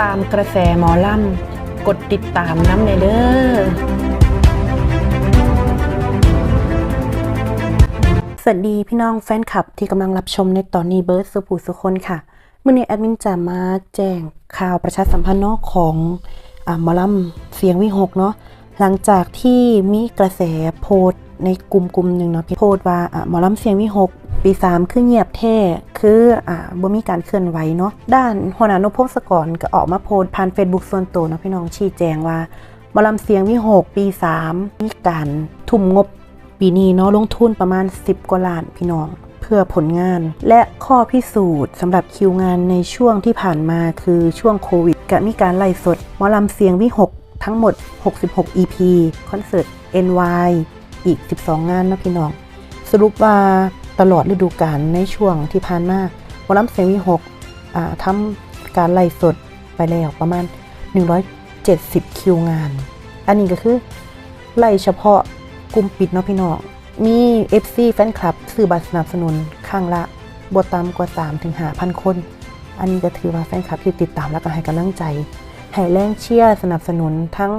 ตามกระแสหมอลำกดติดตามน้ำในเด้อสวัสดีพี่น้องแฟนคลับที่กำลังรับชมในตอนนี้เบิร์ดสุภูสุคนค่ะเมื่อนี้แอดมินจะมาแจ้งข่าวประชาสัมพันธ์นอกของอ่าหมอลำเสียงวิหกเนาะหลังจากที่มีกระแสโพสในกลุ่มกลุ่มหนึ่งเนาะพี่โพสว่าหมอลำเสียงวิหก ปีสามคือเงียบแท้คืออ่าบ่มีการเคลื่อนไหวเนาะด้านหัวหน้านพพงศกรก็ออกมาโพสต์ผ่าน Facebook ส่วนตัวเนาะพี่น้องชี้แจงว่าหมอลำเสียงวิหกปีสามมีการทุ่มงบปีนี้เนาะลงทุนประมาณ 10 กว่าล้านพี่น้องเพื่อผลงาน และข้อพิสูจน์สำหรับคิวงานในช่วงที่ผ่านมาคือช่วงโควิดก็มีการไล่สดมอลำเสียงวิหกทั้งหมด 66 EP คอนเสิร์ต NY อีก 12 งานนะพี่น้อง สรุปว่า ตลอดฤดูกาลในช่วงที่ผ่านมาหมอลำเสียงวิหกอ่าทำการไล่สดไปแล้วประมาณ 170 คิวงาน อันนี้ก็คือ ไล่เฉพาะกลุ่มปิดเนาะพี่น้อง มี FC แฟนคลับซื้อบัตรสนับสนุนข้างละบต่ำกว่า 3 ถึง 5,000 คน อันนี้ก็ถือว่าแฟนคลับที่ติดตามและก็ให้กำลังใจ ให้แรงเชียร์สนับสนุนทั้ง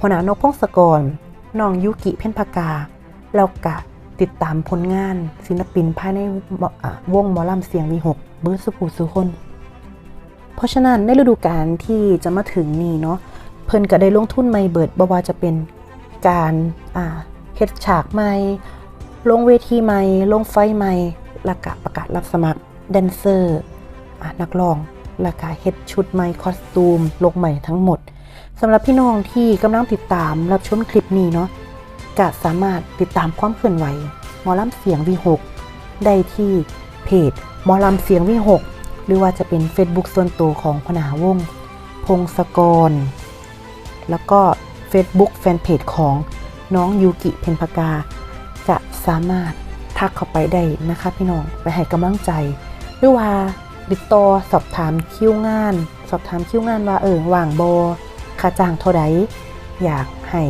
หัวหน้านกพงศกรน้องยุกิเพ่นพากา แล้วก็ ติดตามผลงานศิลปินภายในวงมอลำเสียงวีหกเบิร์ดสุภูสุคน เพราะฉะนั้นในฤดูกาลที่จะมาถึงนี่เนาะเพิ่นก็ได้ลงทุนใหม่เบิดบ่ว่าจะเป็นการอ่าเฮ็ดฉากใหม่ ลงเวทีใหม่ ลงไฟใหม่แล้วก็ประกาศรับสมัครแดนเซอร์อ่านักร้องแล้วก็เฮ็ดชุดใหม่คอสตูม ลงใหม่ทั้งหมดสำหรับพี่น้องที่กำลังติดตามรับชมคลิปนี้เนาะ ก็สามารถติดตามความเคลื่อนไหวหมอลำเสียง V6 ได้ที่เพจหมอลำเสียง V6 หกหรือว่าจะเป็น Facebook ส่วนตัวของพนาวงพงศกร แล้วก็ Facebook แฟนเพจของน้องยูกิเพนพกา จะสามารถทักเข้าไปได้นะคะพี่น้องไปให้กำลังใจ หรือว่าติดต่อสอบถามคิวงาน สอบถามคิวงานว่าเออว่างโบค่าจ้างเท่าใดอยากให้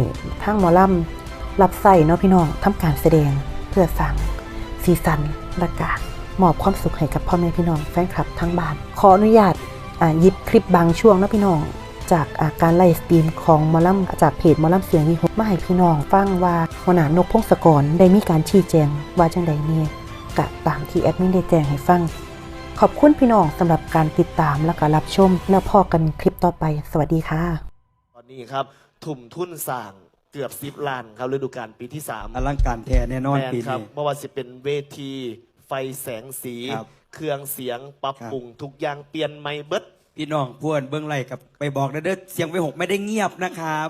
ทางหมอลำ รับใส่เนาะพี่น้องทำการแสดงเพื่อสั่งสีสันและกามอบความสุขให้กับพ่อแม่พี่น้องแฟนคลับทั้งบ้าน ขออนุญาตหยิบคลิปบางช่วงเนาะพี่น้อง จากอาการไลฟ์สตรีมของมอลำจากเพจมอลำเสียงวีหกมาให้พี่น้องฟังว่าหัวหน้านกพงศกรได้มีการชี้แจงว่าจังใดเนี่ยกะตามที่แอดมินได้แจ้งให้ฟัง ขอบคุณพี่น้องสำหรับการติดตามและการรับชมแล้วพอกันคลิปต่อไป สวัสดีค่ะ ตอนนี้ครับถุ่มทุนสร้าง เกือบสิบล้านครับฤดูกาลปีที่สามอลังการแท้แน่นอนแมนปีครับนี้ เมื่อวันสิเป็นเวที ไฟแสงสี ครับ เครื่องเสียงปรับครับปรุงทุกอย่างเปลี่ยนใหม่เบิด พี่น้องพวนเบื้องไล่กับไปบอกนะเด้อเสียงไปหกไม่ได้เงียบนะครับ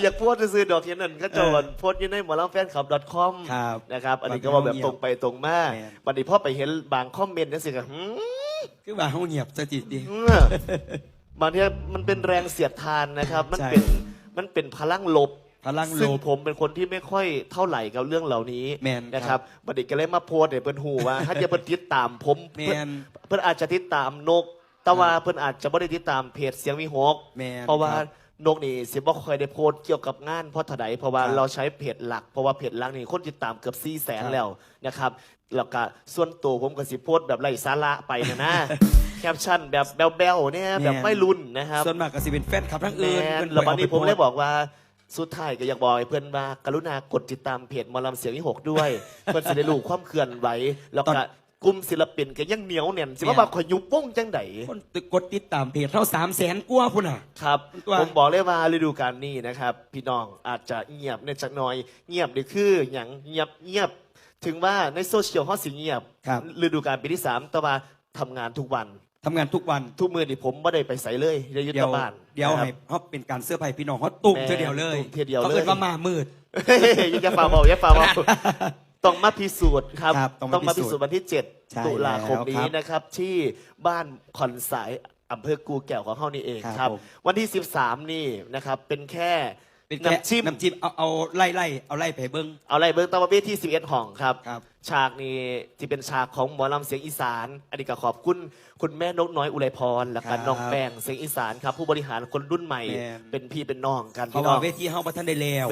อยากโพสต์ซื้อๆดอกเทียนนั่นก็โจรโพสต์อยี่ในหมอลำแฟนคลับ .com ครับนะครับ อันนี้ก็ว่าแบบตรงไปตรงมาแม่น วันนี้พ่อไปเห็นบางคอมเมนต์นั่นสิครับหืม คือว่าเฮาเงียบสติดี เออบางทีมันเป็นแรงเสียดทานนะครับ มันใช่เป็น มันเป็นพลังลบพลังลซึ่งบผมเป็นคนที่ไม่ค่อยเท่าไหร่กับเรื่องเหล่านี้แม่นนะคครัรับบบัดนี้ก็เลยมาโพสต์ให้เพิ่นหูว่า ถ้าจะเพิ่นติดตามผมแม่เพิ่นนเพิ่นอาจจะติดตามนก แต่ว่าเพิ่นอาจจะไม่ได้ติดตามเพจเสียงวิหกแม่นเพราะว่าครับนกนี่สิบ่ค่อยได้โพสต์เกี่ยวกับงานเพราะเท่าใดเพราะว่าครับเราใช้เพจหลัก เพราะว่าเพจหลักนี่คนติดตามเกือบ4แสนครับ แล้วนะครับแล้วก็ส่วนตัวผมก็สิโพสต์แบบไร้สาระไปนะนะ แคปชั่นแบบแบ๊วๆเนี่ยแบบไม่รุ่นนะครับส่วนมากก็สิเป็นแฟนคลับทั้งแมอื่นนเพิ่แล้ววันนี้ไปผมเลยโพสต์บอกว่าสุดท้ายก็อยากบอกให้เพื่อนว่ากรุณากดติดตามเพจหมอลำเสียงที่หกด้วย เพื่อนสิได้รู้ความเคลื่อนไหวแล้วก็กลุ่มศิลปินก็ยังเหนียวแน่นสิว่าแม่นบางคนยุบป้งจังได คนกดติดตามเพจเท่าสามแสนกว่าพุ่นอะ ครับว่าผมบอกเลยว่าฤดูกาลนี้นะครับ พี่น้องอาจจะเงียบในจักหน่อย เงียบนี่คืออย่างเงียบเงียบ ถึงว่าในโซเชียลเขาสิเงียบครับ ฤดูกาลปีที่สามแต่ว่าทำงานทุกวัน ทำงานทุกวันทุกมือนี่ผมไม่ได้ไปใส่เลยได้ยึดเดี๋ยวบ้านเดี๋ยวนะครับให้เขาเป็นการเสื้อร์ไผ่พี่น้องเขาตุ่มแม่เธอเดียวเลยตุ่มเทียเดียวเลยเขาเอิ้นว่ามามืดเฮ้ยอย่าฝ่าบอกอย่าฝ่าบอกต้องมาพิสูจน์ครับครับต้องมาพิพิสูสูจจน์น์วันที่ใช่7 ตุลาคมนี้แล้วครับนะครับ ที่บ้านขอนสายอำเภอกูแก้วของเขานี่เองครับครับผมวันที่ 13 นี่นะครับเป็นแค่เป็นแค่น้ำจิ้มน้ำจิ้มเอาเอาไล่ไล่เอาไล่ไปเบิ้งเอาอะไรเบิ้งตะวันเวที่ 11 ห้องครับครับ ฉากนี้ที่เป็นฉากของหมอลำเสียงอีสาน อันนี้ก็ขอบคุณคุณแม่นกน้อยอุไรพรและครักับนน้องแป้งเสียงอีสานครับ ผู้บริหารคนรุ่นใหม่ แม่น เป็นพี่เป็นน้องกันเพราะพี่น้ว่าอง เวทีเฮาบ่ทันได้แล้ว